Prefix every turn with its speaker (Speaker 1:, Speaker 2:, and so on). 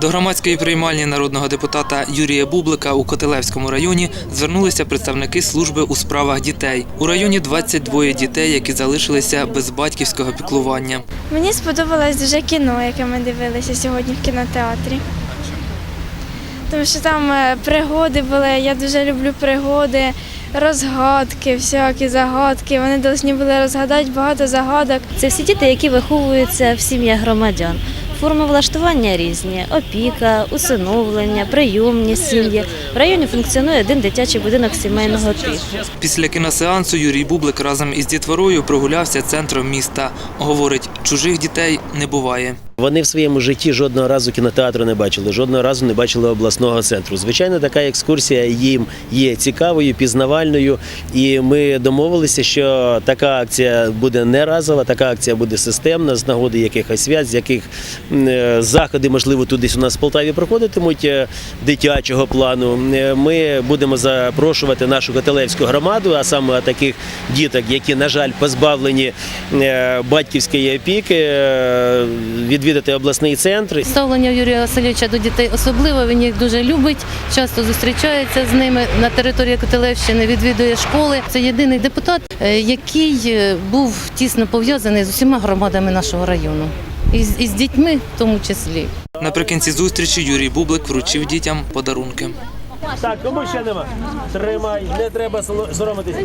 Speaker 1: До громадської приймальні народного депутата Юрія Бублика у Котелевському районі звернулися представники служби у справах дітей. У районі 22 дітей, які залишилися без батьківського піклування.
Speaker 2: Мені сподобалось дуже кіно, яке ми дивилися сьогодні в кінотеатрі. Тому що там е, пригоди були, я дуже люблю пригоди, розгадки, всякі загадки. Вони повинні були розгадати багато загадок.
Speaker 3: Це всі діти, які виховуються в сім'ях громадян. Форми влаштування різні: опіка, усиновлення, прийомні сім'ї. В районі функціонує один дитячий будинок сімейного типу.
Speaker 1: Після кіносеансу Юрій Бублик разом із дітворою прогулявся центром міста. Говорить, чужих дітей не буває.
Speaker 4: Вони в своєму житті жодного разу кінотеатру не бачили, жодного разу не бачили обласного центру. Звичайно, така екскурсія їм є цікавою, пізнавальною, і ми домовилися, що така акція буде не разова, така акція буде системна з нагоди якихось свят, з яких е, заходи, можливо, тут десь у нас в Полтаві проходитимуть е, дитячого плану. Е, Ми будемо запрошувати нашу Котелевську громаду, а саме таких діток, які, на жаль, позбавлені батьківської опіки, е, відвідати обласний центр.
Speaker 5: Ставлення Юрія Васильовича до дітей особливо, він їх дуже любить, часто зустрічається з ними на території Котелевщини, відвідує школи. Це єдиний депутат, е, який е, був тісно пов'язаний з усіма громадами нашого району. І з, і з дітьми в тому числі.
Speaker 1: Наприкінці зустрічі Юрій Бублик вручив дітям подарунки.
Speaker 4: Так, кому ще нема? Тримай, не треба соромитись.